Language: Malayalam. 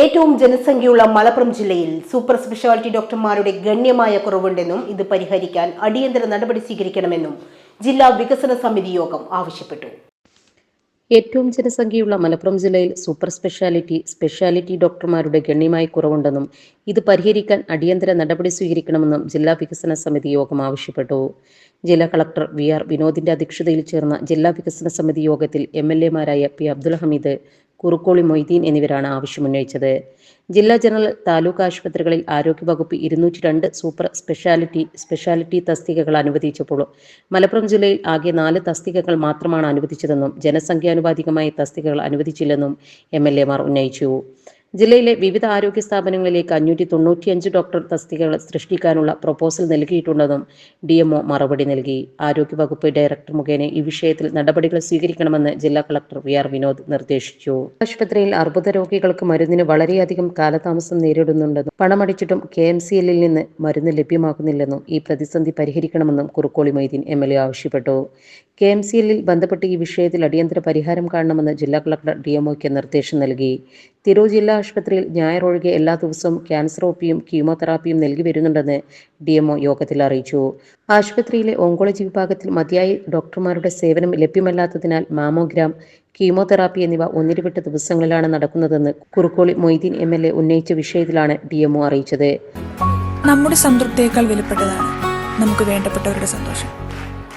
ഏറ്റവും ജനസംഖ്യയുള്ള മലപ്പുറം ജില്ലയിൽ സൂപ്പർ സ്പെഷ്യാലിറ്റി ഡോക്ടർമാരുടെ ഗണ്യമായ കുറവുണ്ടെന്നും ഇത് പരിഹരിക്കാൻ അടിയന്തര നടപടി സ്വീകരിക്കണമെന്നും ജില്ലാ വികസന സമിതി യോഗം ആവശ്യപ്പെട്ടു. ഏറ്റവും ജനസംഖ്യയുള്ള മലപ്പുറം ജില്ലയിൽ സൂപ്പർ സ്പെഷ്യാലിറ്റി സ്പെഷ്യാലിറ്റി ഡോക്ടർമാരുടെ ഗണ്യമായ കുറവുണ്ടെന്നും ഇത് പരിഹരിക്കാൻ അടിയന്തര നടപടി സ്വീകരിക്കണമെന്നും ജില്ലാ വികസന സമിതി യോഗം ആവശ്യപ്പെട്ടു. ജില്ലാ കളക്ടർ വി ആർ വിനോദിന്റെ അധ്യക്ഷതയിൽ ചേർന്ന ജില്ലാ വികസന സമിതി യോഗത്തിൽ എം എൽ എമാരായ പി അബ്ദുൽ ഹമീദ് കുറുക്കോളി മൊയ്തീൻ എന്നിവരാണ് ആവശ്യമുന്നയിച്ചത് ജില്ലാ ജനറൽ താലൂക്ക് ആശുപത്രികളിൽ ആരോഗ്യവകുപ്പ് ഇരുന്നൂറ്റി രണ്ട് സൂപ്പർ സ്പെഷ്യാലിറ്റി സ്പെഷ്യാലിറ്റി തസ്തികകൾ അനുവദിച്ചപ്പോൾ മലപ്പുറം ജില്ലയിൽ ആകെ നാല് തസ്തികകൾ മാത്രമാണ് അനുവദിച്ചതെന്നും ജനസംഖ്യാനുപാതികമായി തസ്തികകൾ അനുവദിച്ചില്ലെന്നും എം എൽ എമാർ ഉന്നയിച്ചു. ജില്ലയിലെ വിവിധ ആരോഗ്യ സ്ഥാപനങ്ങളിലേക്ക് അഞ്ഞൂറ്റി തൊണ്ണൂറ്റിയഞ്ച് ഡോക്ടർ തസ്തികകൾ സൃഷ്ടിക്കാനുള്ള പ്രപ്പോസൽ നൽകിയിട്ടുണ്ടെന്നും ഡി എംഒ മറുപടി നൽകി. ആരോഗ്യ വകുപ്പ് ഡയറക്ടർ മുഖേന ഈ വിഷയത്തിൽ നടപടികൾ സ്വീകരിക്കണമെന്ന് ജില്ലാ കളക്ടർ വി ആർ വിനോദ് നിർദ്ദേശിച്ചു. ആശുപത്രിയിൽ അർബുദ രോഗികൾക്ക് മരുന്നിന് വളരെയധികം കാലതാമസം നേരിടുന്നുണ്ടെന്നും പണമടിച്ചിട്ടും കെ എം സി എല്ലിൽ നിന്ന് മരുന്ന് ലഭ്യമാകുന്നില്ലെന്നും ഈ പ്രതിസന്ധി പരിഹരിക്കണമെന്നും Kurukkoli Moideen M L A ആവശ്യപ്പെട്ടു. കെ എം സി എല്ലിൽ ബന്ധപ്പെട്ട് ഈ വിഷയത്തിൽ അടിയന്തര പരിഹാരം കാണണമെന്ന് ജില്ലാ കളക്ടർ ഡി എംഒയ്ക്ക് നിർദ്ദേശം നൽകി. തിരൂർ ജില്ലാ ആശുപത്രിയിൽ ഞായർ ഒഴികെ എല്ലാ ദിവസവും ക്യാൻസർ ഒപ്പിയും കീമോതെറാപ്പിയും നൽകി വരുന്നുണ്ടെന്ന് ഡി എംഒ യോഗത്തിൽ അറിയിച്ചു. ആശുപത്രിയിലെ ഓങ്കോളജി വിഭാഗത്തിൽ മതിയായി ഡോക്ടർമാരുടെ സേവനം ലഭ്യമല്ലാത്തതിനാൽ മാമോഗ്രാം കീമോതെറാപ്പി എന്നിവ ഒന്നിരുവിട്ട ദിവസങ്ങളിലാണ് നടക്കുന്നതെന്ന് Kurukkoli Moideen M L A ഉന്നയിച്ച വിഷയത്തിലാണ് ഡി എംഒ അറിയിച്ചത്. നമ്മുടെ സംതൃപ്തിയേക്കാൾ വിലപ്പെട്ടതാണ്. നമുക്ക് വേണ്ടപ്പെട്ടവരുടെ സന്തോഷം.